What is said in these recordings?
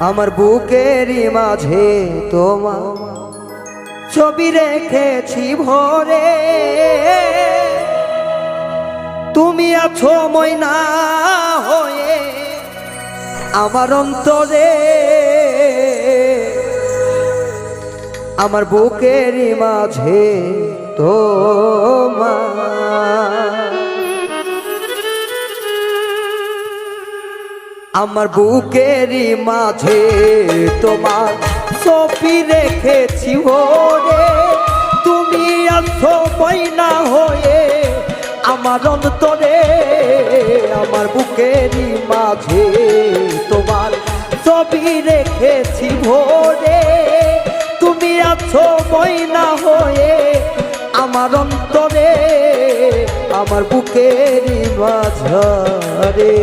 আমার বুকেরই মাঝে তোমার ছবি রেখেছি ভরে। তুমি আছো ময়না হয়ে আমার অন্তরে। আমার বুকেরই মাঝে তোমার আমার বুকেরই মাঝে তোমার ছবি রেখেছি ওরে। তুমি আছো বইনা হয়ে আমার অন্তরে, আমার বুকেরই মাঝে তোমার ছবি রেখেছি ভোরে তুমি আছো বইনা হয়ে আমার অন্তরে, আমার বুকেরই মাঝারে।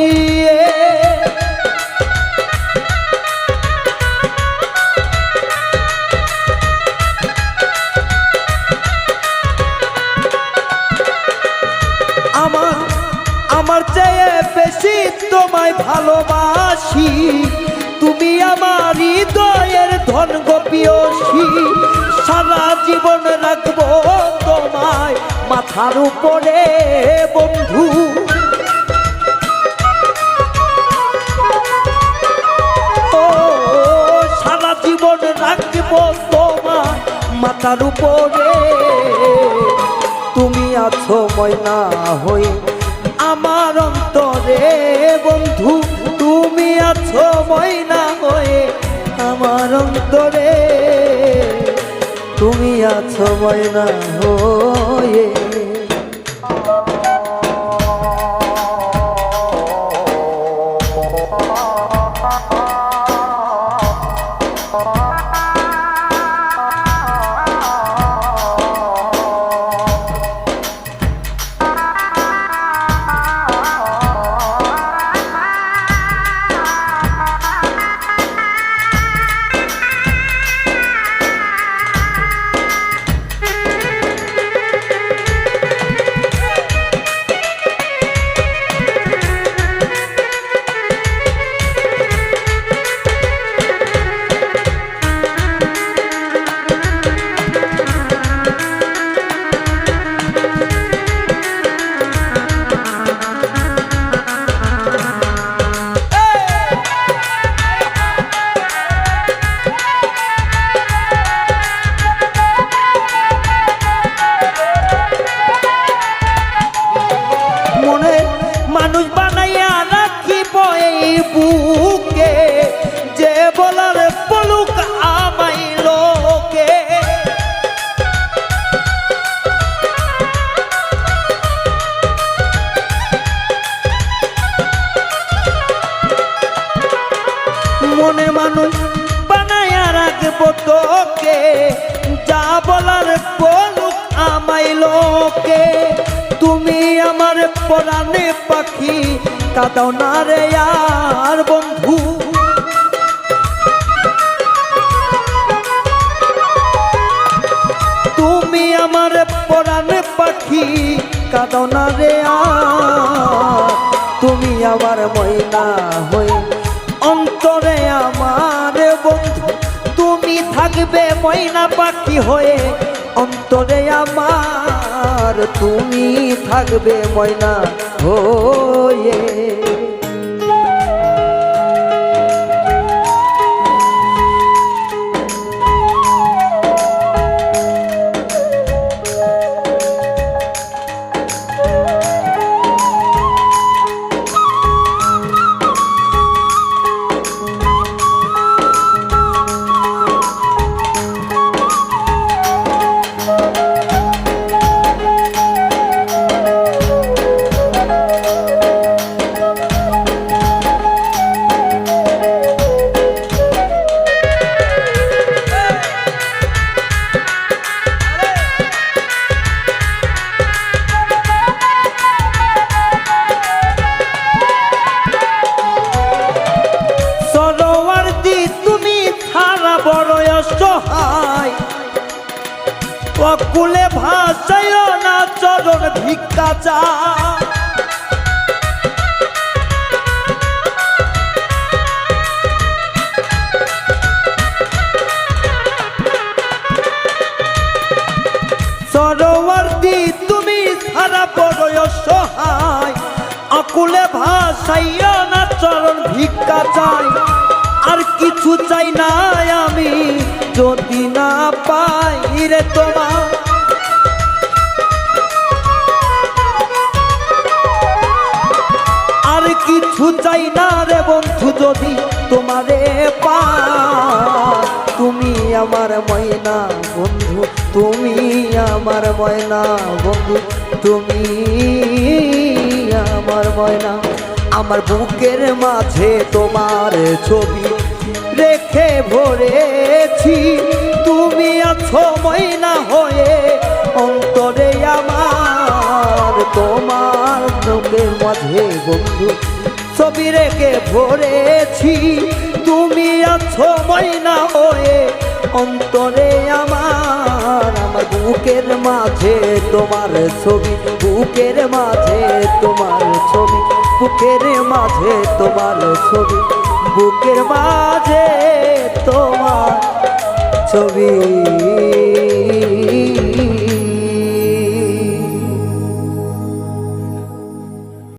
গপিয়ে আমার আমার চেয়ে বেশি তোমায় ভালোবাসি। তুমি আমার হৃদয়ের ধন গোপিয়সী। সারা জীবন রাখব তোমায় মাথার উপরে, বন্ধু। মাথার উপরে। তুমি আছো ময়না হয়ে আমার অন্তরে। বন্ধু, তুমি আছো ময়না হয়ে আমার অন্তরে। তুমি আছো ময়না হয়ে মনে মানুষ বানাইয়া রাখব তোকে। যা বলার বলুক আমাই লোকে। তুমি আমার পরাণে পাখি কাদাও না রে আর বন্ধু। তুমি আমার পরাণে পাখি কাদাও না রে আর। তুমি আমার ময়না হই থাকবে ময়না পাখি হয়ে অন্তরে আমার তুমি থাকবে ময়না হয়ে। অকুলে ভাষায় না চরণ ভিক্ষা চা সরোবর্তী তুমি সারা বড় সহায় অকুলে ভাষাইয়া না চরণ ভিক্ষা চাই আর কিছু চাই না আমি, যদি যদি তোমারে পা তুমি আমার ময়না বন্ধু, তুমি আমার ময়না বন্ধু, তুমি আমার ময়না। আমার বুকের মাঝে তোমার ছবি রেখে ভরেছি। তুমি আছো ময়না হয়ে অন্তরে আমার। তোমার বুকের মাঝে বন্ধু ছবি রেখে ভরেছি। তুমি আছো ময়না হয়ে অন্তরে আমার আমার বুকের মাঝে তোমার ছবি, বুকের মাঝে তোমার ছবি, বুকের মাঝে তোমার ছবি, বুকের মাঝে তোমার ছবি।